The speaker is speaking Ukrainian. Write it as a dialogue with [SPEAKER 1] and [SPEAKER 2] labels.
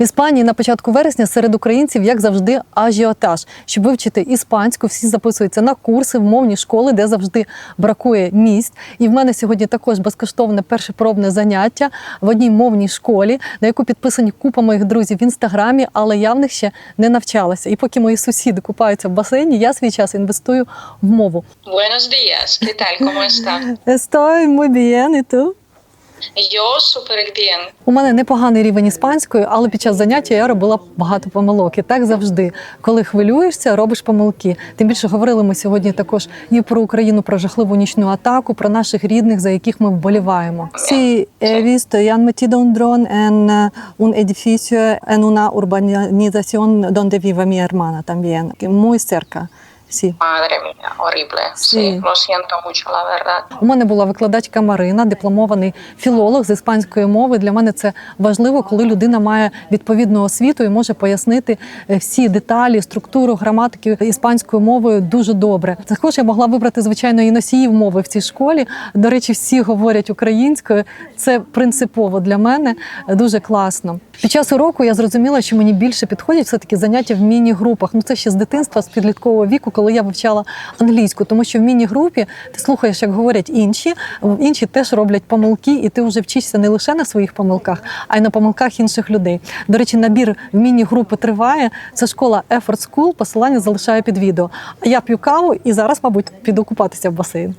[SPEAKER 1] В Іспанії на початку вересня серед українців, як завжди, ажіотаж. Щоб вивчити іспанську, всі записуються на курси в мовні школи, де завжди бракує місць. І в мене сьогодні також безкоштовне перше пробне заняття в одній мовній школі, на яку підписані купа моїх друзів в інстаграмі, але я в них ще не навчалася. І поки мої сусіди купаються в басейні, я свій час інвестую в мову.
[SPEAKER 2] Buenos días, ¿qué tal? ¿Cómo está?
[SPEAKER 1] Estoy muy bien, і tú?
[SPEAKER 2] Yo súper bien.
[SPEAKER 1] У мене непоганий рівень іспанської, але під час заняття я робила багато помилок. І так завжди, коли хвилюєшся, робиш помилки. Тим більше говорили ми сьогодні також і про Україну, про жахливу нічну атаку, про наших рідних, за яких ми вболіваємо. He visto han metido un dron en un edificio en una urbanización donde vive mi hermana también, muy. Sí.
[SPEAKER 2] Madre mía, horrible. Sí. Lo siento mucho, la verdad.
[SPEAKER 1] У мене була викладачка Марина, дипломований філолог з іспанської мови. Для мене це важливо, коли людина має відповідну освіту і може пояснити е, всі деталі, структуру граматики іспанською мовою дуже добре. Також я могла вибрати звичайно і носіїв мови в цій школі. До речі, всі говорять українською. Це принципово для мене е, дуже класно. Під час уроку я зрозуміла, що мені більше підходять все таки заняття в міні-групах. Ну це ще з дитинства, з підліткового віку, коли я вивчала англійську, тому що в міні-групі ти слухаєш, як говорять інші, інші теж роблять помилки, і ти вже вчишся не лише на своїх помилках, а й на помилках інших людей. До речі, набір в міні-групи триває. Це школа Effort School, Посилання залишаю під відео. Я п'ю каву і зараз, мабуть, піду купатися в басейн.